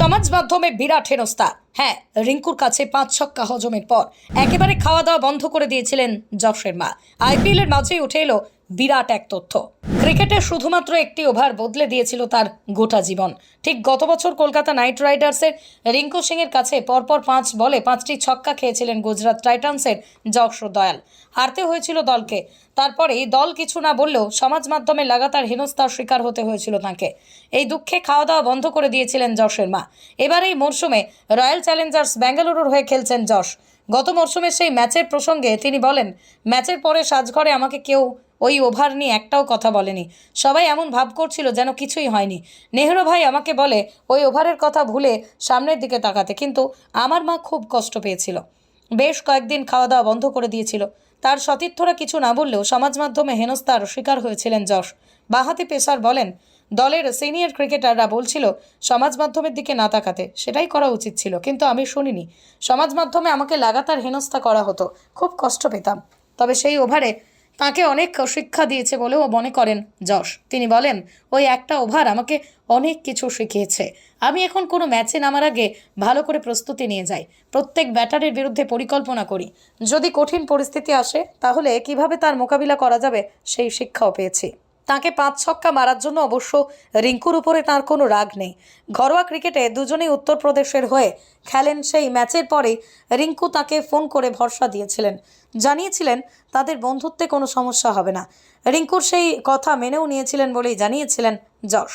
সমাজ মাধ্যমে বিরাট হেনস্থা। হ্যাঁ রিঙ্কুর কাছে পাঁচ ছক্কা হজমের পর। একেবারে খাওয়া দাওয়া বন্ধ করে দিয়েছিলেন যশের মা। আইপিএল এর মাঝেই উঠে এলো বিরাট এক তথ্য। ক্রিকেটে শুধুমাত্র একটি ওভার বদলে দিয়েছিল তার গোটা জীবন। ঠিক গত বছর কলকাতা নাইট রাইডার্সের রিঙ্কু সিং এর কাছে পরপর পাঁচ বলে পাঁচটি ছক্কা খেয়েছিলেন গুজরাট টাইটান্সের যশ দয়াল। হারতে হয়েছিল দলকে। তারপরে দল কিছু না বললেও সমাজ মাধ্যমে লাগাতার হেনস্থার শিকার হতে হয়েছিল তাকে। এই দুঃখে খাওয়া দাওয়া বন্ধ করে দিয়েছিলেন যশের মা। এবার এই মরশুমে রয়্যাল চ্যালেঞ্জার্স বেঙ্গালুরুর হয়ে খেলছেন যশ। গত মরশুমে সেই ম্যাচের প্রসঙ্গে তিনি বলেন, ম্যাচের পরে সাজঘরে আমাকে কেউ ওই ওভার নিয়ে একটাও কথা বলেনি। সবাই এমন ভাব করছিল যেন কিছুই হয়নি। নেহরু ভাই আমাকে বলে, ওই ওভারের কথা ভুলে সামনের দিকে তাকাতে। কিন্তু আমার মা খুব কষ্ট পেয়েছিল। বেশ কয়েকদিন খাওয়া দাওয়া বন্ধ করে দিয়েছিল। তার সতীর্থরা কিছু না বললেও সমাজ মাধ্যমে হেনস্থার শিকার হয়েছিলেন যশ। বাহাতি পেসার বলেন, দলের সিনিয়র ক্রিকেটাররা বলছিল সমাজ মাধ্যমের দিকে না তাকাতে। সেটাই করা উচিত ছিল, কিন্তু আমি শুনিনি। সমাজ মাধ্যমে আমাকে লাগাতার হেনস্থা করা হতো। খুব কষ্ট পেতাম। তবে সেই ওভারে তাকে অনেক শিক্ষা দিয়েছে বলেও মনে করেন যশ। তিনি বলেন, ওই একটা ওভার আমাকে অনেক কিছু শিখিয়েছে। আমি এখন কোনো ম্যাচে নামার আগে ভালো করে প্রস্তুতি নিয়ে যাই। প্রত্যেক ব্যাটারের বিরুদ্ধে পরিকল্পনা করি। যদি কঠিন পরিস্থিতি আসে, তাহলে কীভাবে তার মোকাবিলা করা যাবে, সেই শিক্ষাও পেয়েছি। তাকে পাঁচ ছক্কা মারার জন্য অবশ্য রিঙ্কুর উপরে তার কোনো রাগ নেই। ঘরোয়া ক্রিকেটে দুজনেই উত্তরপ্রদেশের হয়ে খেলেন সেই ম্যাচের পরে রিঙ্কু তাকে ফোন করে ভরসা দিয়েছিলেন। জানিয়েছিলেন, তাদের বন্ধুত্বে কোনো সমস্যা হবে না। রিঙ্কুর সেই কথা মেনেও নিয়েছিলেন বলেই জানিয়েছিলেন যশ।